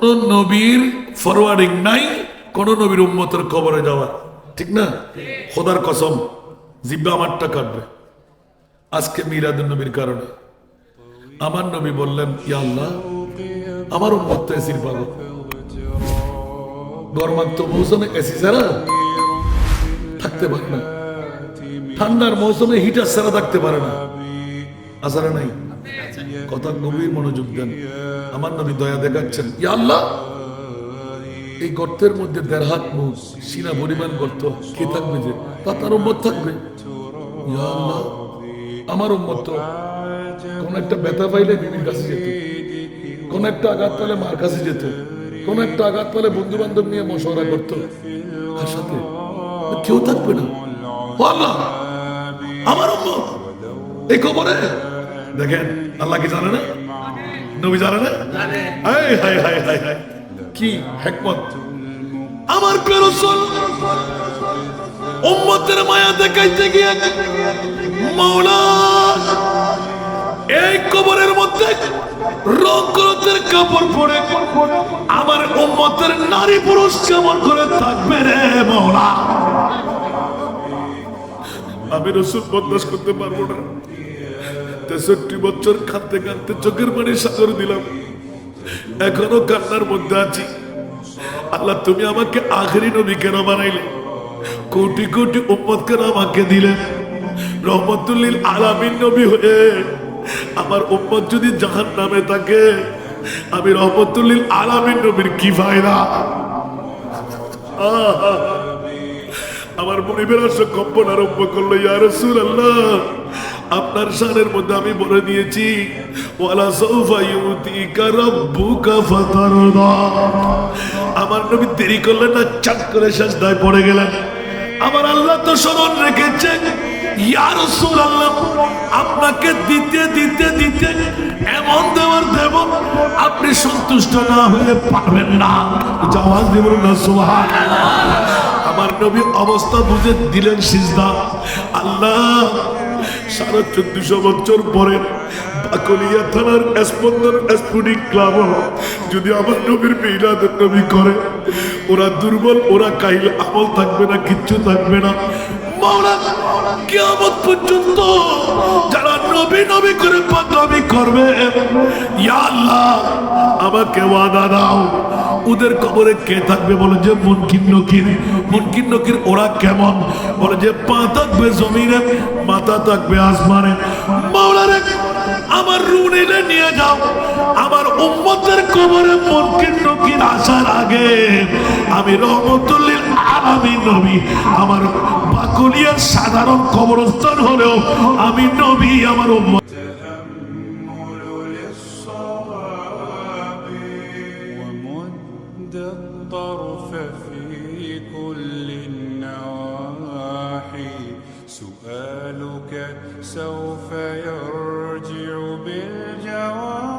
কোন নবীর ফরওয়ার্ডিং নাই, কোন নবীর উম্মতের কবরে যাওয়ার। ঠিক না? খোদার কসম, জিব্বা আমারটা কাটবে। আজকে মিরাদুল নবীর কারণে। আমার নবী বললেন, ইয়া আল্লাহ, আমার উম্মত এসির পাগল। গরমাক্ত মৌসুমে এসি ছাড়া থাকতে পারে না। ঠান্ডার মৌসুমে হিটার ছাড়া থাকতে পারে না। আসারা নাই? কথা গভীর মনোযোগ দেন। আমার নবী দয়া দেখাচ্ছেন, ইয়া আল্লাহ, এই গর্তের মধ্যে দেড় হাত মুখ সিনা পরিমাণ গর্ত, কে থাকবে যে? তা তার উম্মত থাকবে। ইয়া আল্লাহ, আমার উম্মত কোন একটা ব্যথা পাইলে বিবির কাছে যেত। কোন একটা আঘাত পেলে মার কাছে যেত। কোন একটা আঘাত পেলে বন্ধু বান্ধব নিয়ে মশওয়ারা করতো। তার সাথে কেউ থাকবে না। আল্লাহ, আমার উম্মত, এই কবরে দেখেন, আল্লাহ কি জানে না? নবী জানে না? হাই হাই হাই হাই হাই। কি হেকমত? আমার পেরসল উম্মতের মায়া দেখাইতে গিয়ে মাওলা, এই কবরের মধ্যে রঙ্গরতের কাপড় পরে আমার উম্মতের নারী পুরুষ কেমন করে থাকবে রে মাওলা? আমি রসুল বদমাস করতে পারব না। তেষট্টি বছর কাঁদতে কাঁদতে চোখের পানি সাগর দিলাম। এখনও কান্নার মধ্যে আছি। আল্লাহ, তুমি আমাকে আখরি নবী কেন বানাইলে? কোটি কোটি উম্মত কেন আমাকে দিলে? রহমতুল্লিল আলামিন নবী হয়ে আমার উম্মত যদি জাহান নামে থাকে, আমি রহমতুল্লিল আলামিন নবীর কি ফায়দা? আমার মনিবের আসে কম্পন আরম্ভ করল ইয়ার আল্লাহ আপনার শানের মধ্যে আমি বলে দিয়েছি আমার নবী দেরি করলেন না চাক করে সাজদায় পড়ে গেলেন। আমার আল্লাহ তো স্মরণ রেখেছে আপনাকে দিতে দিতে দিতে এমন দেওয়ার দেব আপনি সন্তুষ্ট না হয়ে পারবেন না। জবাব দেবেন না আমার নবী অবস্থা বুঝে দিলেন সিজদা। আল্লাহ সাড়ে চোদ্দশো বছর পরে বাকলিয়া থানার স্পন্দন স্ফুটিক ক্লাব যদি আমার নবীর মিলাদের নবী করে, ওরা দুর্বল, ওরা কাহিল আমল থাকবে না, কিচ্ছু থাকবে না। কিয়ামত পর্যন্ত যারা নবী নবী করে পাগলামি করবে, ইয়া আমাকে ওদের কবরে কে থাকবে? বলে যে মুনকিন নকির। মুনকিন নকির, ওরা কেমন? বলে যে পা থাকবে জমিনে, মাথা থাকবে আসমানে। মাওলারে আমার রুনিলে নিয়ে যাও। আমার উম্মতের কবরে মুনকিন নকির আসার আগে আমি রহমতুল্লিল আলামিন নবী। আমার বাকুলিয়ার সাধারণ কবরস্থান হলেও আমি নবী, আমার উম্মত। الطرف في كل النواحي. سؤالك سوف يرجع بالجواب.